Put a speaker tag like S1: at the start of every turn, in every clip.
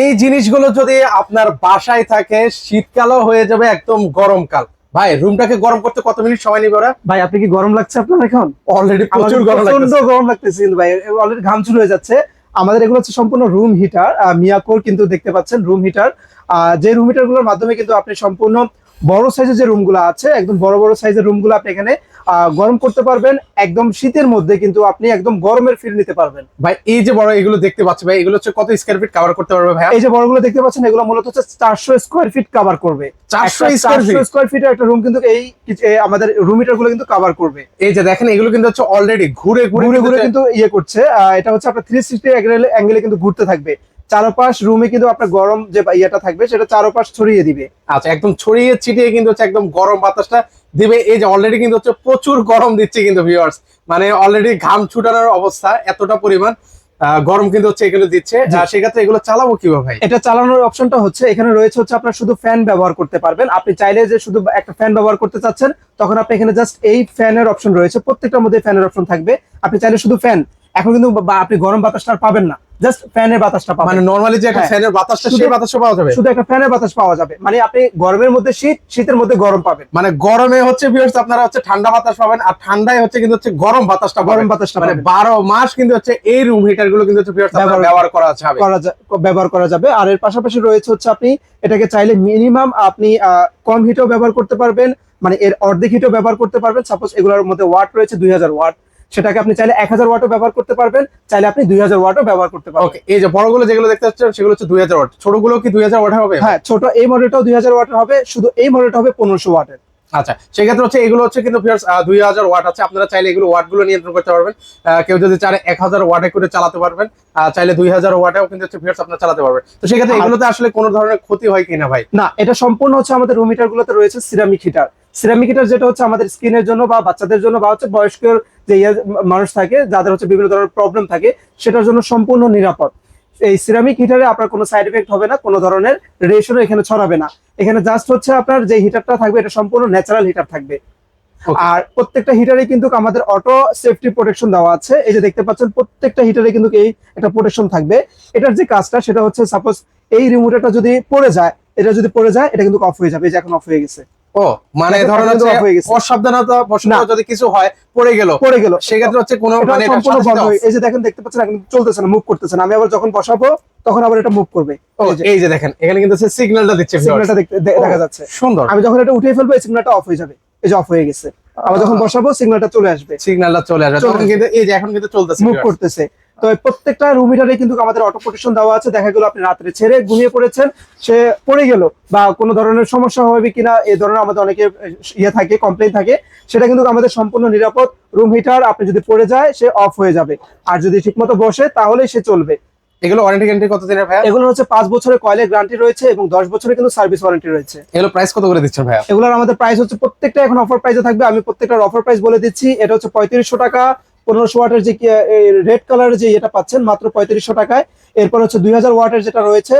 S1: এই জিনিসগুলো যদি আপনার বাসায় থাকে শীতকালও হয়ে যাবে একদম গরমকাল। ভাই রুমটাকে গরম করতে কত মিনিট সময় নিবে ওরা?
S2: ভাই আপনি কি গরম লাগছে আপনার এখন?
S1: অলরেডি প্রচুর গরম লাগছে
S2: গরম লাগতেছে ভাই অলরেডি ঘাম শুরু হয়ে যাচ্ছে। আমাদের এগুলো হচ্ছে সম্পূর্ণ রুম হিটার মিয়াকোর কিন্তু দেখতে পাচ্ছেন রুম হিটার যে রুম হিটারগুলোর মাধ্যমে কিন্তু আপনি সম্পূর্ণ বড় সাইজের যে রুমগুলো আছে একদম বড় বড় সাইজের রুমগুলো আপনি এখানে গরম করতে পারবেন একদম শীতের মধ্যে কিন্তু আপনি একদম গরমের ফিল নিতে পারবেন।
S1: ভাই এই যে বড় এগুলো দেখতে পাচ্ছি ভাই এগুলো হচ্ছে কত স্কয়ার ফিট কভার করতে পারবে ভাই
S2: এই যে বড়গুলো দেখতে পাচ্ছেন এগুলো মূলত হচ্ছে চারশো স্কোয়ার ফিট কভার করবে।
S1: 400 square feet?
S2: স্কোয়ার ফিটের একটা রুম কিন্তু এই আমাদের রুম হিটারগুলো কিন্তু কভার করবে।
S1: এই যে দেখেন এগুলো কিন্তু হচ্ছে অলরেডি ঘুরে ঘুরে
S2: ঘুরে ঘুরে
S1: কিন্তু
S2: ইয়ে করছে। এটা হচ্ছে আপনার থ্রি সিক্সটি অ্যাঙ্গেলে কিন্তু ঘুরতে থাকবে। চারপাশ রুমে কিন্তু আপনার গরম যে ইয়েটা থাকবে সেটা চারপাশ ছড়িয়ে দিবে।
S1: আচ্ছা একদম ছড়িয়ে ছিটিয়ে কিন্তু হচ্ছে একদম গরম বাতাসটা দিবে। এই যে অলরেডি কিন্তু হচ্ছে প্রচুর গরম দিচ্ছে কিন্তু ভিউয়ার্স মানে অলরেডি ঘাম ছুটানোর অবস্থা এতটা পরিমাণ গরম কিন্তু হচ্ছে এগুলো দিচ্ছে। সেক্ষেত্রে এগুলো চালাবো কীভাবে ভাই?
S2: এটা চালানোর অপশনটা হচ্ছে এখানে রয়েছে হচ্ছে আপনার শুধু ফ্যান ব্যবহার করতে পারবেন। আপনি চাইলে যে শুধু একটা ফ্যান ব্যবহার করতে চাচ্ছেন তখন আপনি এখানে জাস্ট এই ফ্যানের অপশন রয়েছে। প্রত্যেকটার মধ্যে ফ্যানের অপশন থাকবে। আপনি চাইলে শুধু ফ্যান এখন কিন্তু আপনি গরম বাতাসটা আর পাবেন না। জাস্ট ফ্যানের বাতাসটা পাবেন।
S1: মানে নর্মালি যে একটা
S2: হ্যাঁ।
S1: ফ্যানের বাতাসটা সেই বাতাসটা পাওয়া যাবে।
S2: শুধু একটা ফ্যানের বাতাস পাওয়া যাবে। মানে আপনি গরমের মধ্যে শীত শীতের মধ্যে গরম পাবেন।
S1: মানে গরমে হচ্ছে ভিউয়ার্স আপনারা হচ্ছে ঠান্ডা বাতাস পাবেন আর ঠান্ডায় হচ্ছে কিন্তু হচ্ছে গরম বাতাসটা
S2: গরম বাতাসটা
S1: মানে
S2: পাবেন।
S1: বারো মাস কিন্তু হচ্ছে এই রুম হিটারগুলো কিন্তু হচ্ছে viewers আপনারা
S2: ব্যবহার-
S1: করা যাবে।
S2: ব্যবহার করা যাবে। আর এর পাশাপাশি রয়েছে হচ্ছে আপনি এটাকে চাইলে মিনিমাম আপনি আহ, কম হিটেও ব্যবহার করতে পারবেন। মানে এর অর্ধেক হিটেও ব্যবহার করতে পারবেন। সাপোজ এগুলোর মধ্যে ওয়াট রয়েছে দুই হাজার ওয়াট সেটাকে আপনি চাইলে এক হাজার ওয়াটও ব্যবহার করতে পারবেন চাইলে আপনি দুই হাজার ওয়াটও ব্যবহার করতে পারবেন।
S1: ওকে এই যে বড়গুলো যেগুলো দেখতে পাচ্ছেন সেগুলো হচ্ছে দুই হাজার ওয়াট। ছোটগুলো কি দুই হাজার ওয়াট হবে?
S2: হ্যাঁ ছোট এই মডেলটাও দুই হাজার ওয়াটের হবে শুধু এই মডেলটা হবে পনেরোশো ওয়াটের।
S1: আচ্ছা সেক্ষেত্রে হচ্ছে এগুলো হচ্ছে কিন্তু দুই হাজার ওয়াট আছে। আপনারা চাইলে এগুলো ওয়াটগুলো নিয়ন্ত্রণ করতে পারবেন। কেউ যদি চায় এক হাজার ওয়াটে করে চালাতে পারবেন চাইলে দুই হাজার ওয়াটেও কিন্তু হচ্ছে ভিউয়ার্স আপনারা চালাতে পারবেন। তো সেক্ষেত্রে এগুলোতে আসলে কোনো ধরনের ক্ষতি হয় কিনা ভাই?
S2: না এটা সম্পূর্ণ হচ্ছে আমাদের রুম হিটার গুলোতে রয়েছে সিরামিক হিটার সিরামিক হিটার যেটা হচ্ছে আমাদের স্কিনের জন্য বা বাচ্চাদের জন্য বা হচ্ছে বয়স্ক যে ইয়ে মানুষ থাকে যাদের হচ্ছে বিভিন্ন ধরনের প্রবলেম থাকে সেটার জন্য সম্পূর্ণ নিরাপদ। এই সিরামিক হিটারে আপনার কোনো সাইড এফেক্ট হবে না কোনো ধরনের রেডিয়েশনও এখানে ছড়াবে না। এখানে জাস্ট হচ্ছে আপনার যে হিটারটা থাকবে এটা সম্পূর্ণ ন্যাচারাল হিটার থাকবে। আর প্রত্যেকটা হিটারে কিন্তু আমাদের অটো সেফটি প্রোটেকশন দেওয়া আছে। এই যে দেখতে পাচ্ছেন প্রত্যেকটা হিটারে কিন্তু এই একটা প্রোটেকশন থাকবে। এটার যে কাজটা সেটা হচ্ছে সাপোজ এই রিমোটটা যদি পড়ে যায় এটা যদি পড়ে যায় এটা কিন্তু অফ হয়ে যাবে এই যে এখন অফ হয়ে গেছে।
S1: ও মানে ধরেন। অসাবধানতা বশত যদি কিছু হয় পড়ে গেল।
S2: পড়ে গেল।
S1: সেক্ষেত্রে হচ্ছে কোনো মানে
S2: সম্পূর্ণ বন্ধ এই যে দেখেন দেখতে পাচ্ছেন এখন চলতেছে না মুভ করতেছে না। আমি আবার যখন বসাবো তখন আবার এটা মুভ করবে। এই যে।
S1: দেখেন এখানে কিন্তু সিগন্যালটা দিচ্ছে।
S2: সিগন্যালটা দেখতে দেখা যাচ্ছে।
S1: সুন্দর।
S2: আমি যখন এটা উঠিয়ে ফেলব এই সিগন্যালটা অফ হয়ে যাবে। এই যে অফ হয়ে গেছে। আবার যখন বসাবো সিগন্যালটা চলে আসবে।
S1: সিগন্যালটা চলে আসবে। তখন। কিন্তু এই যে এখন কিন্তু চলতেছে
S2: মুভ করতেছে। তো প্রত্যেকটা রুম হিটারে কিন্তু আমাদের অটো প্রোটেকশন দেওয়া আছে। দেখা গেল আপনি রাত্রে ছেড়ে ঘুমিয়ে পড়েছেন সে পড়ে গেল বা কোনো ধরনের সমস্যা হবে কিনা এই ধরনের আমাদের অনেকে ইয়ে থাকে কমপ্লেন থাকে সেটা কিন্তু আমাদের সম্পূর্ণ নিরাপদ রুম হিটার আপনি যদি পড়ে যায় সে অফ হয়ে যাবে। আর যদি ঠিকমতো বসে তাহলেই সে চলবে।
S1: এগুলো ওয়ারেন্টি গ্যারান্টি কত দিনের ভাইয়া?
S2: এগুলো হচ্ছে পাঁচ বছরের কয়েলের গ্যারান্টি রয়েছে এবং দশ বছরের কিন্তু সার্ভিস ওয়ারেন্টি রয়েছে।
S1: এগুলো প্রাইস কত করে দিচ্ছেন ভাইয়া?
S2: এগুলোর আমাদের প্রাইস হচ্ছে প্রত্যেকটা এখন অফার প্রাইসে থাকবে আমি প্রত্যেকটার অফার প্রাইস বলে দিচ্ছি এটা হচ্ছে পঁয়ত্রিশশো টাকা পনেরোশো ওয়াটের যে রেড কালারের যে এটা পাচ্ছেন মাত্র পঁয়ত্রিশশো টাকায়। এরপর হচ্ছে দুই হাজার ওয়াটের যেটা রয়েছে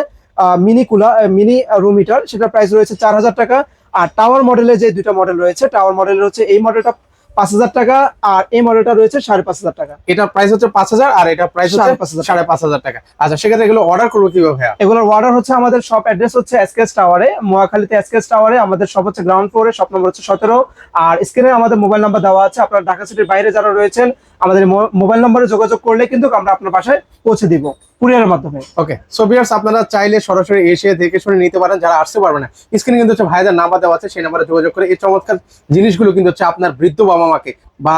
S2: মিনি কুলা মিনি রুম হিটার সেটার প্রাইস রয়েছে চার হাজার টাকা। আর টাওয়ার মডেলের যে দুইটা মডেল রয়েছে টাওয়ার মডেলের হচ্ছে এই মডেলটা পাঁচ হাজার টাকা আর এই মডেলটা রয়েছে সাড়ে পাঁচ হাজার টাকা।
S1: এটা প্রাইস হচ্ছে পাঁচ হাজার আর এটা প্রাইস হচ্ছে
S2: সাড়ে পাঁচ হাজার
S1: সাড়ে পাঁচ হাজার টাকা। আচ্ছা সেক্ষেত্রে এগুলো অর্ডার করব কীভাবে ভাইয়া?
S2: এগুলোর অর্ডার হচ্ছে আমাদের সব অ্যাড্রেস হচ্ছে এসকেএস টাওয়ারে মোয়াখালীতে এসকেএস টাওয়ারে আমাদের সব হচ্ছে গ্রাউন্ড ফ্লোরে সব নম্বর হচ্ছে সতেরো। আর স্ক্রিনে আমাদের মোবাইল নাম্বার দেওয়া আছে আপনার ঢাকা সিটির বাইরে যারা রয়েছেন আমাদের মোবাইল নাম্বারে যোগাযোগ করলে কিন্তু আমরা আপনার বাসায় পৌঁছে দিব কুরিয়ারের মাধ্যমে।
S1: ওকে সো ভিউয়ার্স আপনারা চাইলে সরাসরি এসে দেখে শুনে নিতে পারেন যারা আসতে পারবে না। স্ক্রিনে কিন্তু হচ্ছে ভাইদের নাম্বার দেওয়া আছে সেই নাম্বারে যোগাযোগ করে এই চমৎকার জিনিসগুলো কিন্তু হচ্ছে আপনার বৃদ্ধ বাবা মাকে বা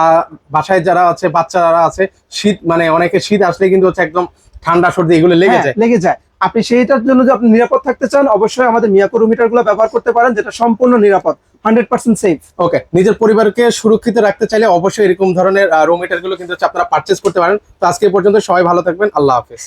S1: বাসায় যারা আছে বাচ্চারা আছে শীত মানে অনেকে শীত আসলে কিন্তু হচ্ছে একদম ঠান্ডা সর্দি এগুলো লেগে
S2: হ্যাঁ,
S1: যায়।
S2: লেগে যায়। আপনি সেইটার জন্য যদি আপনি নিরাপদ থাকতে চান অবশ্যই আমাদের মিয়াকো রুমিটারগুলো ব্যবহার করতে পারেন যেটা সম্পূর্ণ নিরাপদ। হান্ড্রেড পার্সেন্ট সেফ
S1: ওকে নিজের পরিবারকে সুরক্ষিত রাখতে চাইলে অবশ্যই এরকম ধরনের রুমগুলো কিন্তু আপনারা পারচেস করতে পারেন। তো আজকে পর্যন্ত সবাই ভালো থাকবেন। আল্লাহ হাফিজ।